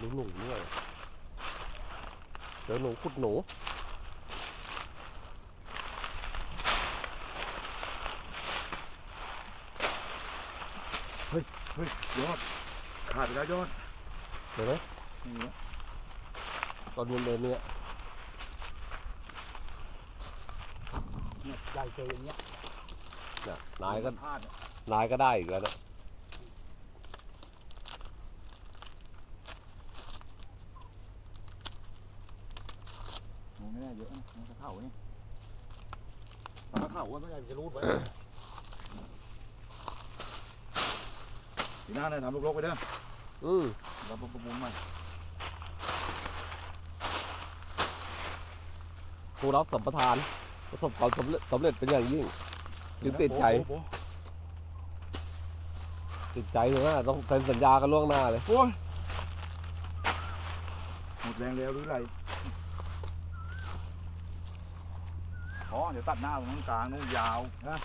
ดูหนูด้วยเจอหนูขุดหนูเฮ้ยยอดขาดไปแล้วยอดเห็นไหมนี่นะตอนมันเดินเนี่ยเนี่ยใหญ่เจออย่างเงี้ยน่ะนายก็พลาดอะนายก็ได้อีกแล้วนะ มองไม่ได้เยอะนะมันจะเข่าเนี่ยมันจะเข่าว่าไม่ได้จะรูดไว้ทีหน้าเนี่ยทำลูกลกไปเด้ออืมเราประมูลใหม่ผู้รับสัมปทานประสบความสำเร็จสำเร็จเป็นอย่างยิ่งยึดติดใจโอ้โหติดใจเลยนะต้องเซ็นสัญญากันล่วงหน้าเลยโอ้ยหมดแรงแล้วหรือไร อ๋อเดี๋ยวตัดหน้าตรงนั้นกลางนู่นยาวนะ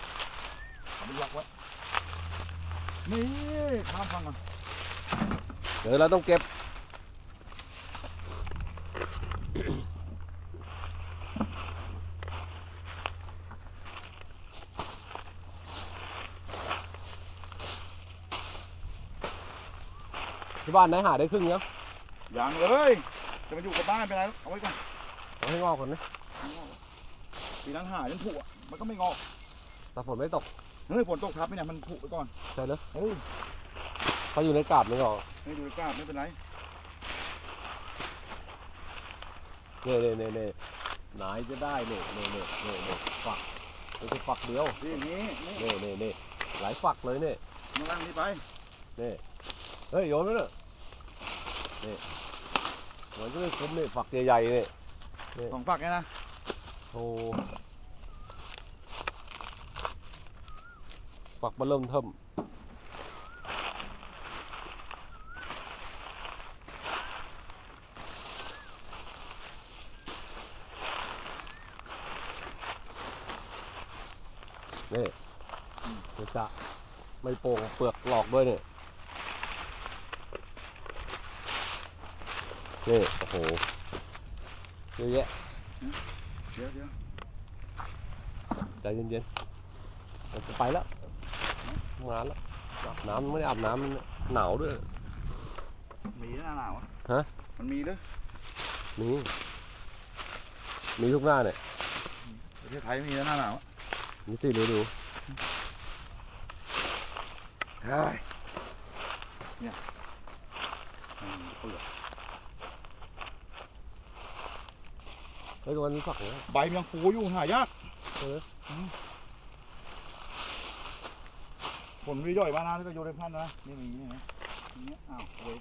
เอาไปล็อกไว้นี่ข้ามฟังก่อนเดี๋ยวเราต้องเก็บที่บ้านไหนหาได้ครึ่งยังยังเลย จะมาอยู่กับบ้านเป็นไรเอาไว้ก่อนเอาให้งอกก่อนนะ ปีนั้นหาจนผุอะมันก็ไม่งอกแต่ฝนไม่ตกเฮ้ยฝนตกทับไปเนี่ยมันผุไปก่อนใช่เลยเฮ้ยเขาอยู่ในกาบไม่งอกไม่ดูกล้าไม่เป็นไรเน่เน่เน่เน่นายจะได้เน่เน่เน่เน่เน่ฝักไม่ใช่ฝักเดียวนี่นี่นี่เน่เน่เน่หลายฝักเลยเน่มาล่างนี้ไปเฮ้ยโยนไว้เน่นี่มันจะไม่คุ้มเน่ฝักใหญ่ๆเน่สองฝักไงนะ โอ้ ฝักมันเริ่มเทิมนี่เดี๋ยวจะไม่โป่งเปลือกหลอกด้วยเนี่ยนี่โอ้โหเยอะแยะเดี๋ยวเดี๋ยวใจเย็นๆเราจะไปแล้ว มาแล้วอาบน้ำไม่ได้อาบน้ำมันหนาวด้วย มีหน้าหนาวอะฮะ มันมีด้วยมีมีทุกหน้าเนี่ยประเทศไทยมีหน้าหนาวอะมีสี่ฤดูใช่เนี่ยอืมเปลือกเฮ้ยตรงนั้นมีฝักเนี่ยใบมันยังฟูอยู่หายาก เออ ม ผลวิย่อยบ้านนาที่ก็โยนในพันธุ์นะนี่มีนี่นะอย่างเงี้ยอ้าวเว้ย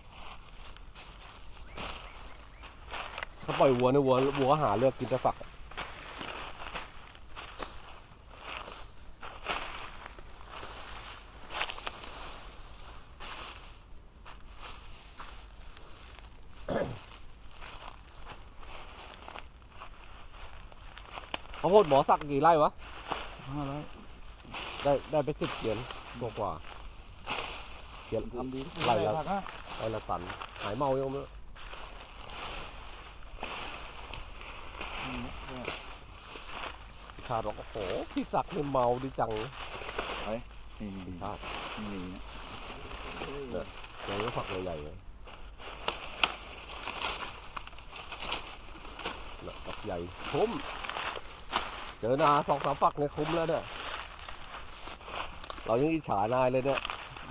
ถ้าปล่อยวัวเนี่ยวัววัวหาเลือกกินแต่ฝักเขาโคตรหมอสักกี่ไร่วะห้าร้อยได้ได้ไปสิบเกียน กว่ากว่าเกียนทำดีไร่ละผักอะไร่ละตันหายเมายังไม่รู้อืมเนี่ยชาติบอกโอ้โหพี่ศักดิ์เนี่ยเมาดีจังนี่นี่ชาตินี่นะยังไม่ฝักใหญ่ๆเลยน่ะฝักใหญ่คุ้ม เจอนาสองสามฝักเนี่ยคุ้มแล้วเนี่ย เรายังอิจฉานายเลยเนี่ย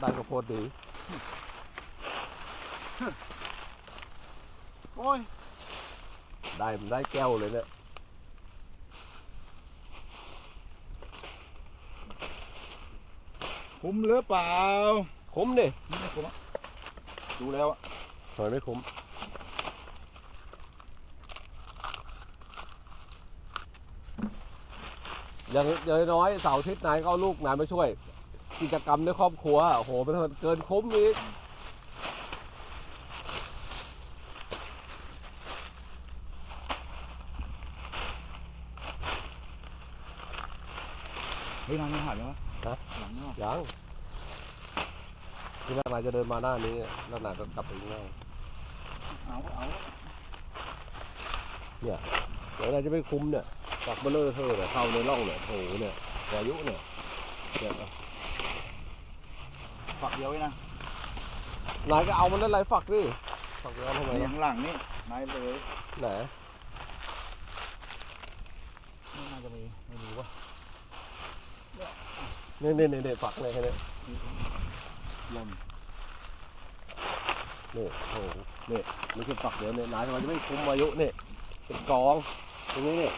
ได้ข้าวโพดดี โอ้ย ได้มันได้แก้วเลยเนี่ย คุ้มหรือเปล่าคุ้มดิไม่คุ้มอะดูแล้วอะทำไมไม่คุ้ม อย่างอย่างน้อยเสาร์อาทิตย์นายก็เอาลูกนายมาช่วย กิจกรรมในครอบครัวโอ้โหมันเกินคุ้มอีกเฮ้ยนายไม่หายไหมวะฮะหลังเนาะยังที่แรกนายจะเดินมาหน้านี้ แล้วนายก็กลับไปอีกหน้าเอาเอาเดี๋ยวเราจะไปคุมเนี่ยฝักเบลเลอร์เธอเนี่ยเข้าในร่องเนี่ยโถเนี่ยวายุเนี่ยเนี่ยเอา ฝักเดียวไว้นะนายก็เอามันได้หลายฝักดิฝักเดียวทำไมนี่ล่ะข้างหลังนี่นายเลยไหนนี่น่าจะมีไม่มีวะเนี่ยเนี่ยเนี่ยเนี่ยฝักเลยแค่เนี้หล่นนี่โอ้โหนี่ไม่ใช่ฝักเดียวเนี่ยนายทำไมจะไม่คุมวายุเนี่ยเป็นกองตรงนี้เนี่ย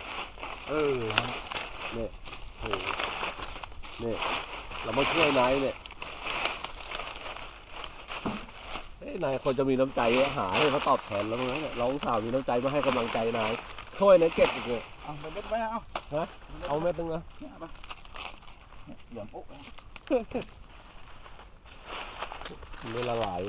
เออโอ้โหนี่เรามาช่วยนายเนี่ยเฮ้ย นายคนจะมีน้ำใจหาให้เขาตอบแทนแล้วมั้งเนี่ยเราอุตส่าห์มีน้ำใจมาให้กำลังใจนายช่วยนายเก็บอีกเนี่ยเอาไปเม็ดไปเอาเอาเม็ดนึงนะเนี่ยเอาไปเนี่ยเหลืองปุ๊บ ไม่ละลายดิ